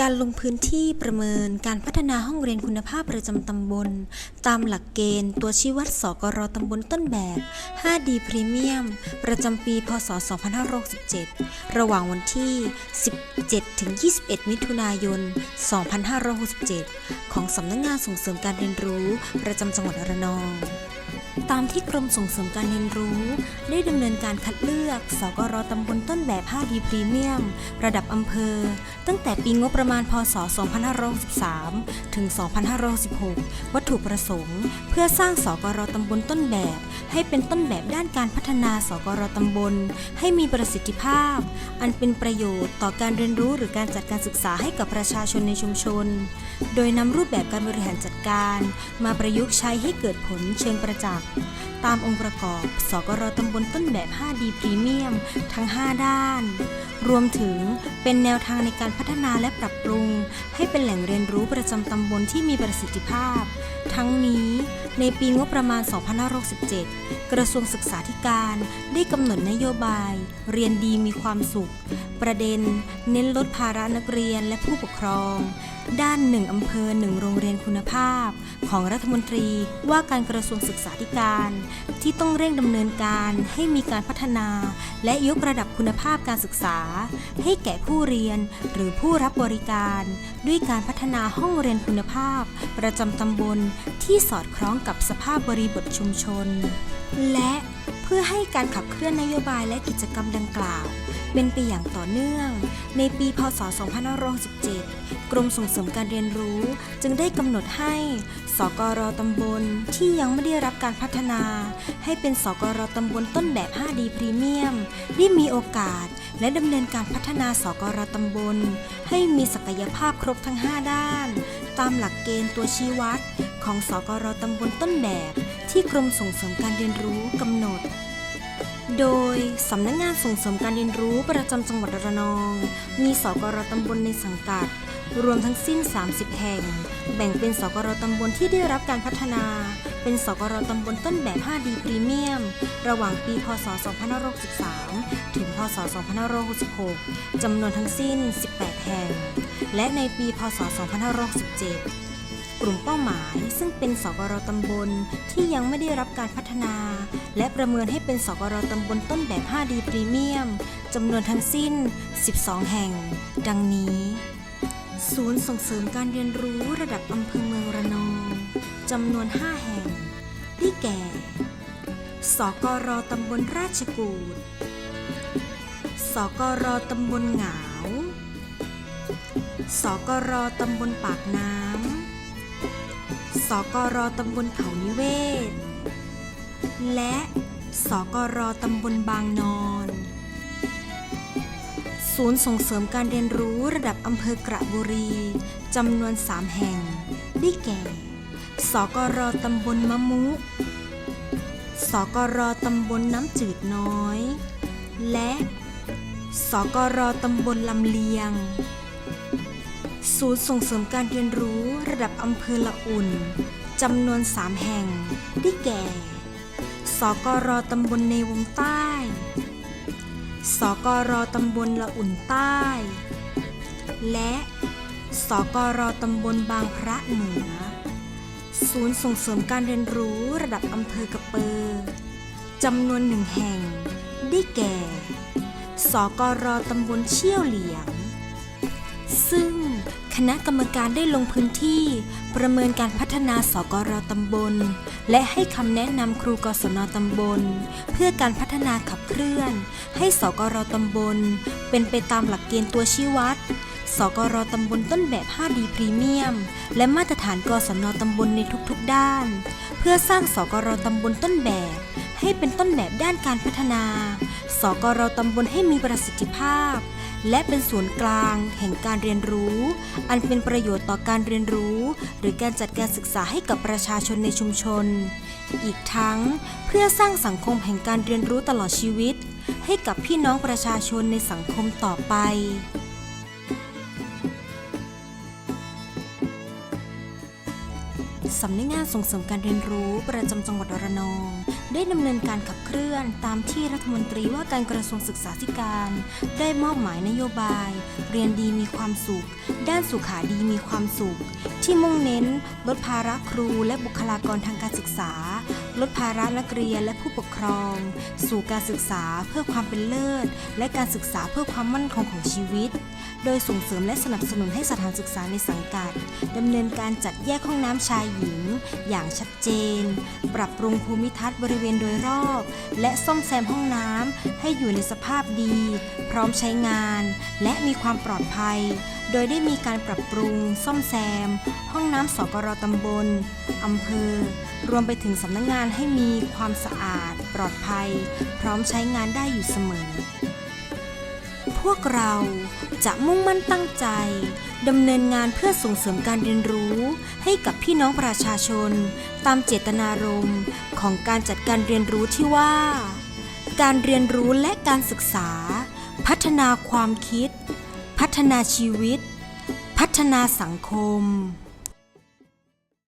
การลงพื้นที่ประเมินการพัฒนาห้องเรียนคุณภาพประจำตำบล ตามหลักเกณฑ์ตัวชี้วัดสกรตำบลต้นแบบ 5D พรีเมียมประจำปี พศ 2567 ระหว่างวันที่ 17-21 มิถุนายน 2567 ของสำนักงงานส่งเสริมการเรียนรู้ประจำจังหวัดระนอง ตามที่กรมส่งเสริมการเรียนรู้ ได้ดำเนินการคัดเลือก สกรตำบลต้นแบบ 5D พรีเมียม ระดับอำเภอ ตั้งแต่ปีงบประมาณพศ 2563ถึง 2516 วัตถุประสงค์ เพื่อสร้างสกรตำบลต้นแบบ ให้เป็นต้นแบบด้านการพัฒนาสกรตำบล ให้มีประสิทธิภาพ อันเป็นประโยชน์ต่อการเรียนรู้หรือการจัดการศึกษาให้กับประชาชนในชุมชน โดยนำรูปแบบการบริหารจัดการ มาประยุกต์ใช้ให้เกิดผลเชิงประจักษ์ตามองค์ประกอบ สกรตำบลต้นแบบ 5D พรีเมียม ทั้ง 5 ด้าน รวมถึงเป็นแนวทางในการพัฒนาและปรับปรุง ให้เป็นแหล่งเรียนรู้ประจำตำบลที่มีประสิทธิภาพ ทั้งนี้ในปีงบประมาณ 2567 กระทรวงศึกษาธิการได้กำหนดนโยบาย เรียนดีมีความสุข ประเด็น เน้นลดภาระนักเรียนและผู้ปกครอง ด้านหนึ่งอำเภอหนึ่งโรงเรียนคุณภาพ ของรัฐมนตรีว่าการกระทรวงศึกษาธิการ ที่ต้องเร่งดำเนินการให้มีการพัฒนา และยกระดับคุณภาพการศึกษา ให้แก่ผู้เรียนหรือผู้รับบริการ ด้วยการพัฒนาห้องเรียนคุณภาพ ประจำตำบลที่สอดคล้องกับสภาพบริบทชุมชน และเพื่อให้การขับเคลื่อนนโยบายและกิจกรรมดังกล่าว เป็นไปอย่างต่อเนื่อง ในปีพศ 2567 กรมส่งเสริมการเรียนรู้จึงได้กำหนดให้ สกรตำบลที่ยังไม่ได้รับการพัฒนา ให้เป็นสกรตำบลต้นแบบ 5D พรีเมียมได้มีโอกาสและดำเนินการพัฒนาสกรตำบล ให้มีศักยภาพครบทั้ง 5 ด้าน ตามหลักเกณฑ์ตัวชี้วัด ของสกรตำบลต้นแบบ ที่กรมส่งเสริมการเรียนรู้กำหนด โดยสำนักงานส่งเสริมการเรียนรู้ประจำจังหวัดระนอง มีสกรตำบลในสังกัด รวมทั้งสิ้น 30 แห่ง แบ่งเป็นสกรตำบลที่ได้รับการพัฒนา เป็นสกรตำบลต้นแบบ 5D พรีเมียม ระหว่างปี พศ 2563 ถึง พศ 2566 จำนวนทั้งสิ้น 18 แห่ง และในปี พศ 2567 กลุ่มเป้าหมายซึ่งเป็นสกรตำบลที่ยังไม่ได้รับการพัฒนา และประเมินให้เป็นสกรตำบลต้นแบบ 5D พรีเมียมจำนวนทั้งสิ้น 12 แห่ง ดังนี้ ศูนย์ส่งเสริมการเรียนรู้ระดับอำเภอเมืองระนองจำนวน 5 แห่งได้แก่ สกรตำบลราชกูดสกรตำบลหงาวสกรตำบลปากน้ำ สกรตำบลเขานิเวศ และสกรตำบลบางนอน ศูนย์ส่งเสริมการเรียนรู้ระดับอำเภอกระบุรีจำนวน 3 แห่ง ได้แก่ สกรตำบลมะมุสกรตำบลน้ำจืดน้อย และ สกรตำบลลำเลียง ศูนย์ส่งเสริมการเรียนรู้ระดับอำเภอละอุ่นจำนวน 3 แห่ง ได้แก่ สกรตำบลในวงใต้ สกรตำบลละอุ่นใต้ และสกรตำบลบางพระเหนือ ศูนย์ส่งเสริมการเรียนรู้ระดับอำเภอกระเปอจำนวนหนึ่งแห่ง ได้แก่ สกรตำบลเชี่ยวเหลียง ซึ่ง คณะกรรมการได้ลงพื้นที่ ประเมินการพัฒนาสกรตำบล และให้คำแนะนำครูกศนตำบล เพื่อการพัฒนาขับเคลื่อน ให้สกรตำบล เป็นไปตามหลักเกณฑ์ตัวชี้วัดสกรตำบลต้นแบบ 5D พรีเมียม และมาตรฐานกศนตำบลในทุกๆด้าน เพื่อสร้างสกรตำบลต้นแบบ ให้เป็นต้นแบบด้านการพัฒนา สกรตำบลให้มีประสิทธิภาพ และเป็นศูนย์กลาง แห่งการเรียนรู้ อันเป็นประโยชน์ต่อการเรียนรู้ หรือการจัดการศึกษาให้กับประชาชนในชุมชน อีกทั้งเพื่อสร้างสังคมแห่งการเรียนรู้ตลอดชีวิต ให้กับพี่น้องประชาชนในสังคมต่อไปสำนักงานส่งเสริมการเรียนรู้ประจำจังหวัดระนอง ได้ดำเนินการขับเคลื่อนตามที่รัฐมนตรีว่าการกระทรวงศึกษาธิการ ได้มอบหมายนโยบาย เรียนดีมีความสุข ด้านสุขาดีมีความสุข ที่มุ่งเน้น ลดภาระครูและบุคลากรทางการศึกษา ลดภาระนักเรียนและผู้ปกครอง สู่การศึกษาเพื่อความเป็นเลิศ และการศึกษาเพื่อความมั่นคงของชีวิต โดยส่งเสริมและสนับสนุนให้สถานศึกษาในสังกัดดำเนินการจัดแยกห้องน้ำชายหญิง อย่างชัดเจน ปรับปรุงภูมิทัศน์บริเวณโดยรอบ และซ่อมแซมห้องน้ำให้อยู่ในสภาพดี พร้อมใช้งาน และมีความปลอดภัย โดยได้มีการปรับปรุง ซ่อมแซม ห้องน้ำสกรตำบลอำเภอ รวมไปถึงสำนักงงานให้มีความสะอาด ปลอดภัย พร้อมใช้งานได้อยู่เสมอ พวกเราจะมุ่งมั่นตั้งใจดำเนินงานเพื่อส่งเสริมการเรียนรู้ ให้กับพี่น้องประชาชน ตามเจตนารมณ์ของการจัดการเรียนรู้ที่ว่า การเรียนรู้และการศึกษา พัฒนาความคิด พัฒนาชีวิต พัฒนาสังคม